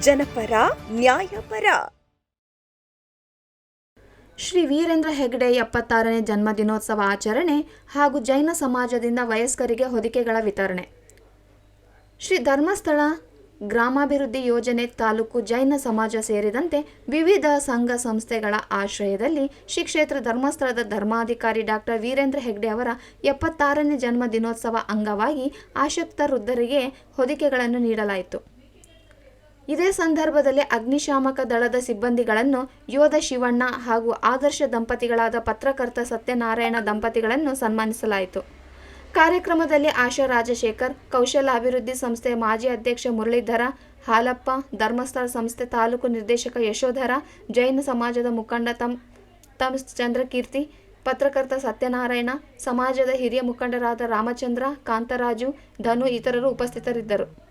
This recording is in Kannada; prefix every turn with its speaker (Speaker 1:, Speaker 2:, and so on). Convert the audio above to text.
Speaker 1: ಜನಪರ, ನ್ಯಾಯಪರ.
Speaker 2: ಶ್ರೀ ವೀರೇಂದ್ರ ಹೆಗ್ಡೆ ಎಪ್ಪತ್ತಾರನೇ ಜನ್ಮದಿನೋತ್ಸವ ಆಚರಣೆ ಹಾಗೂ ಜೈನ ಸಮಾಜದಿಂದ ವಯಸ್ಕರಿಗೆ ಹೊದಿಕೆಗಳ ವಿತರಣೆ. ಶ್ರೀ ಧರ್ಮಸ್ಥಳ ಗ್ರಾಮಾಭಿವೃದ್ಧಿ ಯೋಜನೆ ತಾಲೂಕು ಜೈನ ಸಮಾಜ ಸೇರಿದಂತೆ ವಿವಿಧ ಸಂಘ ಸಂಸ್ಥೆಗಳ ಆಶ್ರಯದಲ್ಲಿ ಶ್ರೀ ಕ್ಷೇತ್ರ ಧರ್ಮಸ್ಥಳದ ಧರ್ಮಾಧಿಕಾರಿ ಡಾಕ್ಟರ್ ವೀರೇಂದ್ರ ಹೆಗ್ಡೆ ಅವರ ಎಪ್ಪತ್ತಾರನೇ ಜನ್ಮ ದಿನೋತ್ಸವ ಅಂಗವಾಗಿ ಆಶಕ್ತ ವೃದ್ಧರಿಗೆ ಹೊದಿಕೆಗಳನ್ನು ನೀಡಲಾಯಿತು. ಇದೇ ಸಂದರ್ಭದಲ್ಲಿ ಅಗ್ನಿಶಾಮಕ ದಳದ ಸಿಬ್ಬಂದಿಗಳನ್ನು ಯೋಧ ಶಿವಣ್ಣ ಹಾಗೂ ಆದರ್ಶ ದಂಪತಿಗಳಾದ ಪತ್ರಕರ್ತ ಸತ್ಯನಾರಾಯಣ ದಂಪತಿಗಳನ್ನು ಸನ್ಮಾನಿಸಲಾಯಿತು. ಕಾರ್ಯಕ್ರಮದಲ್ಲಿ ಆಶಾ ರಾಜಶೇಖರ್, ಕೌಶಲ ಅಭಿವೃದ್ಧಿ ಸಂಸ್ಥೆ ಮಾಜಿ ಅಧ್ಯಕ್ಷ ಮುರಳೀಧರ, ಹಾಲಪ್ಪ, ಧರ್ಮಸ್ಥಳ ಸಂಸ್ಥೆ ತಾಲೂಕು ನಿರ್ದೇಶಕ ಯಶೋಧರ, ಜೈನ ಸಮಾಜದ ಮುಖಂಡ ತಮ್ ತಮ್ ಚಂದ್ರಕೀರ್ತಿ, ಪತ್ರಕರ್ತ ಸತ್ಯನಾರಾಯಣ, ಸಮಾಜದ ಹಿರಿಯ ಮುಖಂಡರಾದ ರಾಮಚಂದ್ರ, ಕಾಂತರಾಜು, ಧನು, ಇತರರು ಉಪಸ್ಥಿತರಿದ್ದರು.